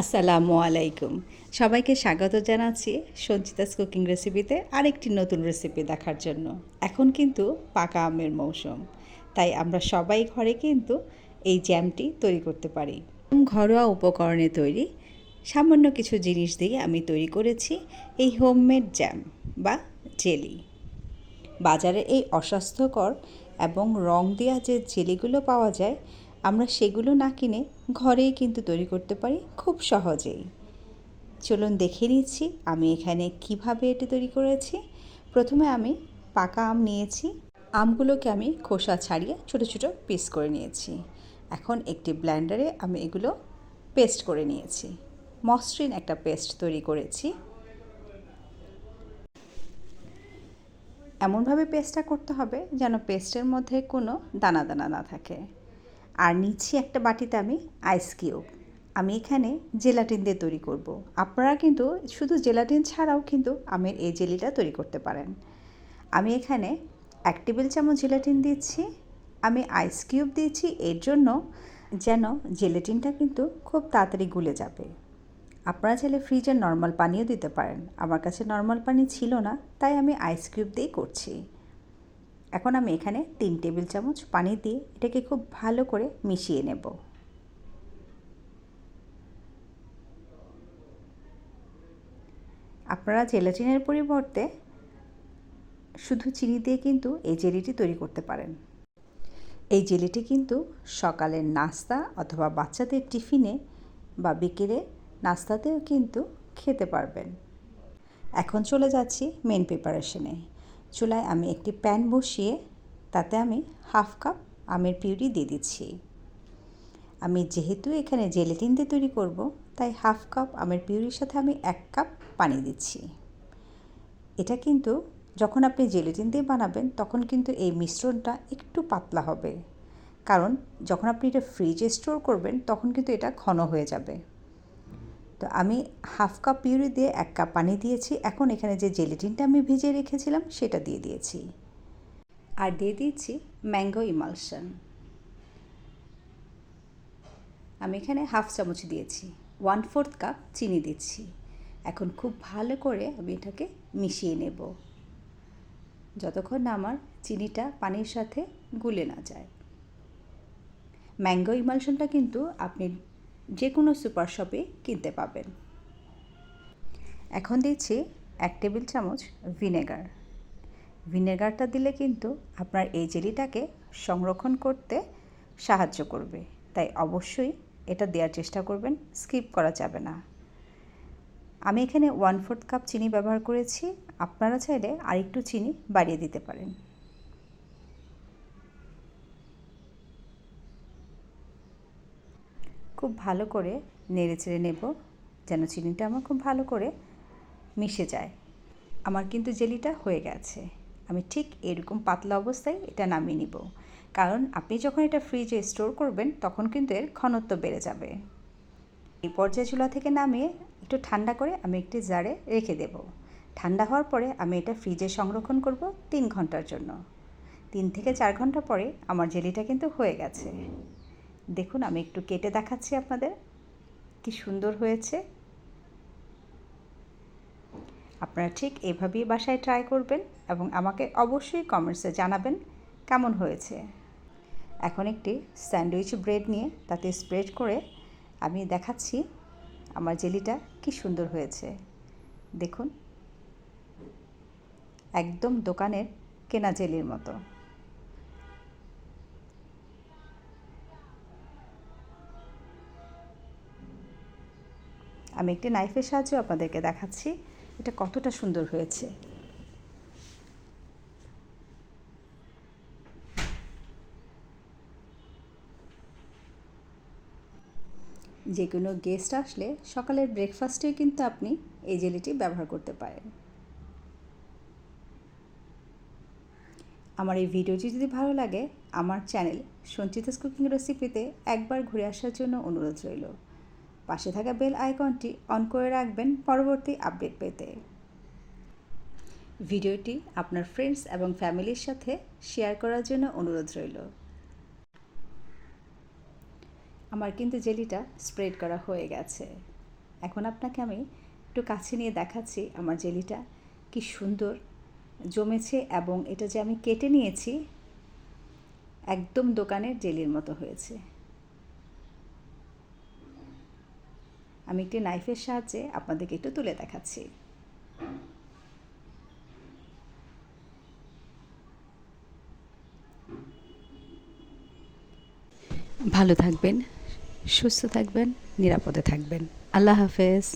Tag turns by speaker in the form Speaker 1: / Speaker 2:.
Speaker 1: আসসালামু আলাইকুম। সবাইকে স্বাগত জানাচ্ছি সঞ্চিতাস কুকিং রেসিপিতে আরেকটি নতুন রেসিপি দেখার জন্য। এখন কিন্তু পাকা আমের মৌসুম, তাই আমরা সবাই ঘরে কিন্তু এই জ্যামটি তৈরি করতে পারি। ঘরোয়া উপকরণে তৈরি সামান্য কিছু জিনিস দিয়ে আমি তৈরি করেছি এই হোমমেড জ্যাম বা জেলি। বাজারে এই অস্বাস্থ্যকর এবং রং দেওয়া যে জেলিগুলো পাওয়া যায় আমরা সেগুলো না কিনে ঘরেই কিন্তু তৈরি করতে পারি খুব সহজেই। চলুন দেখে নিচ্ছি আমি এখানে কীভাবে এটি তৈরি করেছি। প্রথমে আমি পাকা আম নিয়েছি। আমগুলোকে আমি খোসা ছাড়িয়ে ছোট ছোট পিস করে নিয়েছি। এখন একটি ব্ল্যান্ডারে আমি এগুলো পেস্ট করে নিয়েছি। মসৃণ একটা পেস্ট তৈরি করেছি। এমনভাবে পেস্টটা করতে হবে যেন পেস্টের মধ্যে কোনো দানা দানা না থাকে। আর নিচ্ছি একটা বাটিতে আমি আইস কিউব আমি এখানে জেলাটিন দিয়ে তৈরি করব। আপনারা কিন্তু শুধু জেলাটিন ছাড়াও কিন্তু আমের এই জেলিটা তৈরি করতে পারেন। আমি এখানে এক টেবিল চামচ জেলাটিন দিচ্ছি। আমি আইস কিউব দিয়েছি এর জন্য যেন জেলাটিনটা কিন্তু খুব তাড়াতাড়ি গুলে যাবে। আপনারা চাইলে ফ্রিজের নর্মাল পানিও দিতে পারেন। আমার কাছে নর্মাল পানি ছিল না, তাই আমি আইস কিউব দিয়েই করছি। এখন আমি এখানে তিন টেবিল চামচ পানি দিয়ে এটাকে খুব ভালো করে মিশিয়ে নেব। আপনারা জেলাটিনের পরিবর্তে শুধু চিনি দিয়ে কিন্তু এই জেলিটি তৈরি করতে পারেন। এই জেলিটি কিন্তু সকালের নাস্তা অথবা বাচ্চাদের টিফিনে বা বিকেলে নাস্তাতেও কিন্তু খেতে পারবেন। এখন চলে যাচ্ছি মেন প্রিপারেশনে। চুলায় আমি একটি প্যান বসিয়ে তাতে আমি হাফ কাপ আমের পিউরি দিয়ে দিচ্ছি। আমি যেহেতু এখানে জেলেটিন দিয়ে তৈরি করব, তাই হাফ কাপ আমের পিউরির সাথে আমি এক কাপ পানি দিচ্ছি। এটা কিন্তু যখন আপনি জেলেটিন দিয়ে বানাবেন, তখন কিন্তু এই মিশ্রণটা একটু পাতলা হবে। কারণ যখন আপনি এটা ফ্রিজে স্টোর করবেন, তখন কিন্তু এটা ঘন হয়ে যাবে। তো আমি হাফ কাপ পিউরি দিয়ে এক কাপ পানি দিয়েছি। এখন এখানে যে জেলিটিনটা আমি ভিজে রেখেছিলাম, সেটা দিয়ে দিয়েছি। আর দিয়ে দিচ্ছি ম্যাঙ্গো ইমালশন। আমি এখানে হাফ চামচ দিয়েছি। ওয়ান ফোর্থ কাপ চিনি দিচ্ছি। এখন খুব ভালো করে আমি এটাকে মিশিয়ে নেব। যতক্ষণ না আমার চিনিটা পানির সাথে গুলে না যায়। ম্যাঙ্গো ইমালশনটা কিন্তু আপনি যে কোনো সুপার শপে কিনতে পাবেন। এখন দিচ্ছি এক টেবিল চামচ ভিনেগার। ভিনেগারটা দিলে কিন্তু আপনার এই জেলিটাকে সংরক্ষণ করতে সাহায্য করবে। তাই অবশ্যই এটা দেওয়ার চেষ্টা করবেন, স্কিপ করা যাবে না। আমি এখানে ওয়ান ফোর্থ কাপ চিনি ব্যবহার করেছি, আপনারা চাইলে আরেকটু চিনি বাড়িয়ে দিতে পারেন। খুব ভালো করে নেড়ে চেড়ে নেব, যেন চিনিটা আমার খুব ভালো করে মিশে যায়। আমার কিন্তু জেলিটা হয়ে গেছে। আমি ঠিক এরকম পাতলা অবস্থায় এটা নামিয়ে নিব। কারণ আপনি যখন এটা ফ্রিজে স্টোর করবেন, তখন কিন্তু এর ঘনত্ব বেড়ে যাবে। এই পর্যায়ে চুলা থেকে নামিয়ে একটু ঠান্ডা করে আমি একটি জারে রেখে দেব। ঠান্ডা হওয়ার পরে আমি এটা ফ্রিজে সংরক্ষণ করব তিন ঘণ্টার জন্য। তিন থেকে চার ঘণ্টা পরে আমার জেলিটা কিন্তু হয়ে গেছে। দেখুন, আমি একটু কেটে দেখাচ্ছি আপনাদের। কি সুন্দর হয়েছে। আপনারা ঠিক এভাবেই বাসায় ট্রাই করবেন এবং আমাকে অবশ্যই কমেন্টসে জানাবেন কেমন হয়েছে। এখন একটি স্যান্ডউইচ ব্রেড নিয়ে তাতে স্প্রেড করে আমি দেখাচ্ছি আমার জেলিটা কি সুন্দর হয়েছে। দেখুন, একদম দোকানের কেনা জেলির মতো। আমি একটি নাইফের সাহায্যে আপনাদেরকে দেখাচ্ছি, এটা কতটা সুন্দর হয়েছে। যে কোনো গেস্ট আসলে সকালের ব্রেকফাস্টেও কিন্তু আপনি এই জেলিটি ব্যবহার করতে পারেন। আমার এই ভিডিওটি যদি ভালো লাগে, আমার চ্যানেল সঞ্চিতাস কুকিং রেসিপিতে একবার ঘুরে আসার জন্য অনুরোধ রইল। পাশে থাকা বেল আইকনটি অন করে রাখবেন পরবর্তী আপডেট পেতে। ভিডিওটি আপনার ফ্রেন্ডস এবং ফ্যামিলির সাথে শেয়ার করার জন্য অনুরোধ রইল। আমার কিন্তু জেলিটা স্প্রেড করা হয়ে গেছে। এখন আপনাকে আমি একটু কাছে নিয়ে দেখাচ্ছি আমার জেলিটা কি সুন্দর জমেছে এবং এটা যে আমি কেটে নিয়েছি, একদম দোকানের জেলির মতো হয়েছে। আমি একটি নাইফের সাহায্যে আপনাদেরকে একটু তুলে দেখাচ্ছি। ভালো থাকবেন, সুস্থ থাকবেন, নিরাপদে থাকবেন। আল্লাহ হাফেজ।